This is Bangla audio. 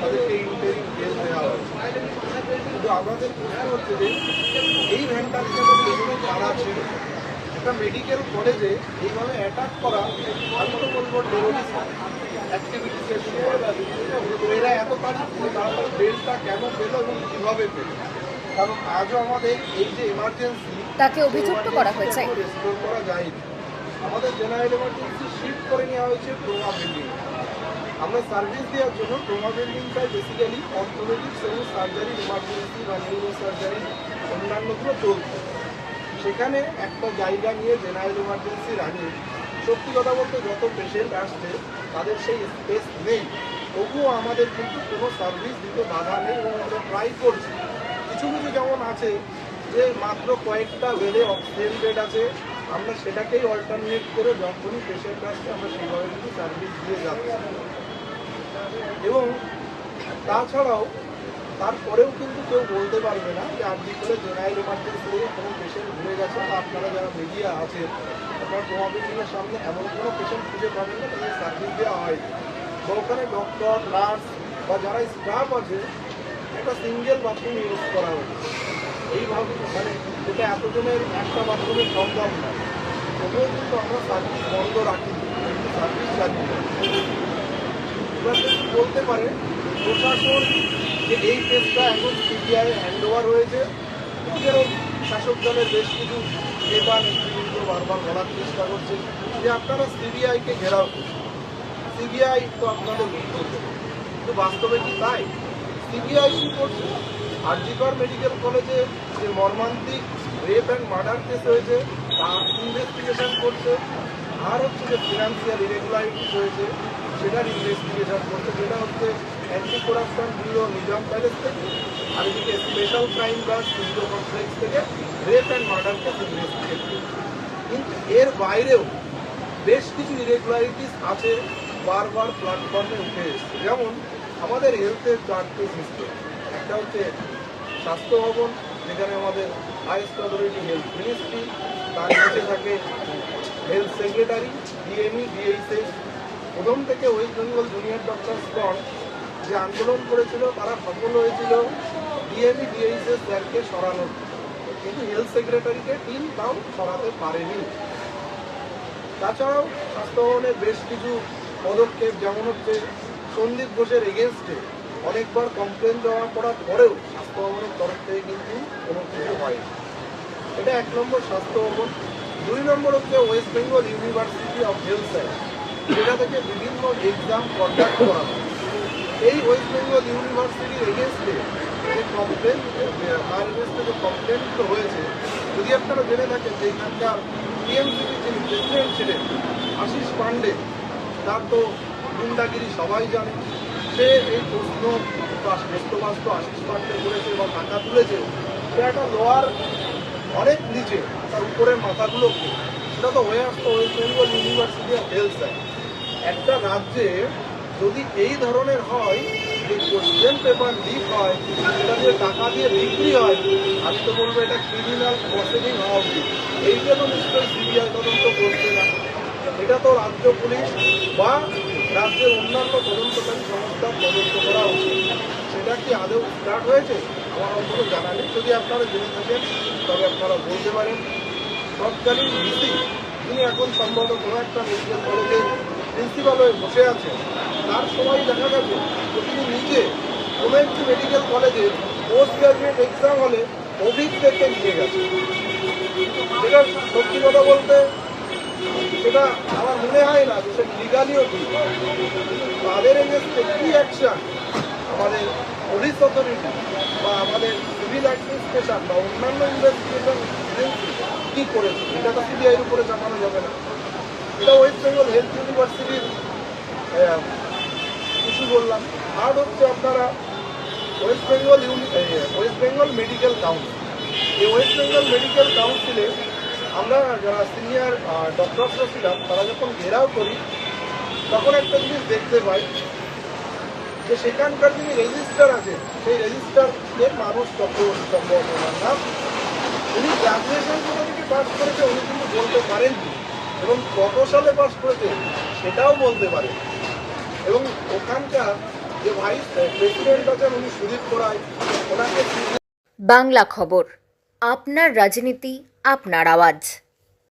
তাদেরকে ইন্টারিং জেল দেওয়া হয়েছে। কিন্তু আমাদের প্রশ্ন হচ্ছে যে এই ভ্যানটার পেছনে কারা ছিল একটা মেডিকেল কলেজে এইভাবে অ্যাটাক করা আমি তো বলব টেরোরিস্ট অ্যাক্টিভিটিসের এরা এত তাড়াতাড়ি তাড়াতাড়ি বেলটা কেন পেল এবং কীভাবে পেল? কারণ আজও আমাদের এই যে এমার্জেন্সি তাকে অভিযুক্ত করা হয়েছে। করা যায়নি। আমাদের জেনারেল এমার্জেন্সি শিফট করে নেওয়া হয়েছে ট্রোমা বিল্ডিং আমরা সার্ভিস দেওয়ার জন্য ট্রোমা বিল্ডিংটা বেসিক্যালি অর্থোপেডিক্স এবং সার্জারি ইমার্জেন্সি বা নিউরো সার্জারি অন্যান্যগুলো চলছে। সেখানে একটা জায়গা নিয়ে জেনারেল এমার্জেন্সি রানি সত্যি কথা বলতে যত পেশেন্ট আসছে তাদের সেই স্পেস নেই। তবুও আমাদের কিন্তু কোনো সার্ভিস দিতে বাধা নেই এবং আমরা ট্রাই করছি। কিছু কিছু যেমন আছে যে মাত্র কয়েকটা বেডে অক্সিজেন বেড আছে, আমরা সেটাকেই অল্টারনেট করে যখনই পেশেন্ট আসছে, আমরা সেইভাবে কিন্তু সার্ভিস দিয়ে যাচ্ছি। এবং তাছাড়াও তারপরেও কিন্তু কেউ বলতে পারবে না যে আপনি করে জেনারেল এমার্জেন্সি কোনো পেশেন্ট ঘুরে গেছে বা আপনারা যারা মিডিয়া আছে আপনার প্রভাবিটির সামনে এমন কোনো পেশেন্ট খুঁজে পাবেন না, তাদের সার্ভিস দেওয়া হয়নি। বা ওখানে ডক্টর নার্স বা যারা স্টাফ আছে, একটা সিঙ্গেল বাথরুম ইউজ করা হয়েছে। এইভাবে মানে এটা এতজনের একটা বাথরুমে সম্ভব না তবুও কিন্তু আমরা সার্ভিস বন্ধ রাখি সার্ভিস করি। যদি বলতে পারে, প্রশাসন যে এই কেসটা এখন সিবিআই হ্যান্ড ওভার হয়েছে যেরকম শাসক দলের বেশ কিছু নেতা, নেতৃবৃন্দ বারবার বলার চেষ্টা করছে যে আপনারা সিবিআইকে ঘেরাও সিবিআই তো আপনাদের দেবে কিন্তু বাস্তবে কি তাই? সিবিআই কি করছে? আরজিকর মেডিকেল কলেজে যে মর্মান্তিক রেপ অ্যান্ড মার্ডার কেস হয়েছে তার ইনভেস্টিগেশন করছে। আর হচ্ছে যে ফিনান্সিয়াল ইরেগুলারিটিস হয়েছে। সেটার ইনভেস্টিগেশন করছে যেটা হচ্ছে anti corruption bureau Nizam palace থেকে, আর এদিকে special crime branch civil complex থেকে rape and murder case investigate কিন্তু এর বাইরেও বেশ কিছু ইরেগুলারিটিস আছে, বারবার প্ল্যাটফর্মে উঠে এসছে। যেমন আমাদের হেলথের চারটে সিস্টেম একটা হচ্ছে স্বাস্থ্য ভবন, যেখানে আমাদের হাইস্ট অথরিটি হেলথ মিনিস্ট্রি তার নিচে থাকে হেলথ সেক্রেটারি ডিএমই ডিএইচএস প্রথম থেকে West Bengal junior doctors front যে আন্দোলন করেছিল, তারা সফল হয়েছিল। ডিএমই ডিএইচএস স্যারকে সরানোর কিন্তু হেলথ সেক্রেটারিকে টিম তাও সরাতে পারেনি। তাছাড়াও স্বাস্থ্য ভবনের বেশ কিছু পদক্ষেপ, যেমন হচ্ছে সন্দীপ ঘোষের এগেনস্টে অনেকবার কমপ্লেন জমা করার পরেও স্বাস্থ্য ভবনের তরফ থেকে কিন্তু কোনো কিছু হয়নি। এটা এক নম্বর স্বাস্থ্য ভবন। দুই নম্বর হচ্ছে West Bengal University of Health Science যেটা থেকে বিভিন্ন এক্সাম কন্ডাক্ট করা এই ওয়েস্ট বেঙ্গল ইউনিভার্সিটির এগেনস্টে যে কমপ্লেন তার এগেনস্টে যে কমপ্লেন হয়েছে, যদি আপনারা জেনে থাকেন যে এখানকার টিএমসিপি যিনি প্রেসিডেন্ট ছিলেন, আশিস পান্ডে, তার তো গুন্ডাগিরি সবাই জানে। সে এই প্রশ্ন বস্তবাস্ত আশিস পান্ডে করেছে বা টাকা তুলেছে, সে একটা লোয়ার অনেক নিচে, তার উপরের মাথাগুলোকে, সেটা তো হয়ে আসতো West Bengal University of Health Science একটা রাজ্যে যদি এই ধরনের হয় যে কোশ্চেন পেপার লিক হয়, সেটা দিয়ে টাকা দিয়ে বিক্রি হয়, আমি তো বলব এটা ক্রিমিনাল প্রসিডিং হওয়া উচিত। এইটা তো নিশ্চয়ই সিবিআই তদন্ত করছে না। এটা তো রাজ্য পুলিশ বা রাজ্যের অন্যান্য তদন্তকারী সংস্থার তদন্ত করা উচিত। সেটা কি আদৌ স্টার্ট হয়েছে? আমার অন্তত জানা নেই। যদি আপনারা জেনে থাকেন, তবে আপনারা বলতে পারেন। তৎকালীন ভিসি তিনি এখন সম্ভবত কোনো একটা কলেজের প্রিন্সিপাল হয়ে বসে আছেন। তার সময় দেখা গেছে যে তিনি নিজে কোনো একটি মেডিকেল কলেজে পোস্ট গ্রাজুয়েট এক্সাম হলে অভিজ্ঞকে নিয়ে গেছে যেটা সত্যি কথা বলতে সেটা আমার মনে হয় না যে সেটা লিগালিও ঠিক। তাদের এগেনস্টে কি অ্যাকশন আমাদের পুলিশ অথরিটি বা আমাদের সিভিল অ্যাডমিনিস্ট্রেশন বা অন্যান্য ইনভেস্টিগেশন এজেন্সি কী করেছে? এটা তো সিবিআইয়ের উপরে চাপানো যাবে না। এটা ওয়েস্ট বেঙ্গল হেলথ ইউনিভার্সিটির ইস্যু বললাম। আর হচ্ছে আপনারা West Bengal West Bengal medical council এই ওয়েস্ট বেঙ্গল মেডিকেল কাউন্সিলে আমরা যারা সিনিয়র ডক্টরসরা ছিলাম, তারা যখন ঘেরাও করি, তখন একটা জিনিস দেখতে পাই যে সেখানকার যিনি রেজিস্টার আছে, সেই রেজিস্টারের মানুষ সম্ভব নাম উনি গ্রাজুয়েশন কোথা থেকে পাস করেছে, উনি কিন্তু বলতে পারেননি। এবং কত সালে পাস করেছে, সেটাও বলতে পারে। এবং ওখানকার যে ভাইস প্রেসিডেন্ট আছেন, উনি সুদীপ করায় ওনাকে বাংলা খবর, আপনার রাজনীতি, আপনার আওয়াজ।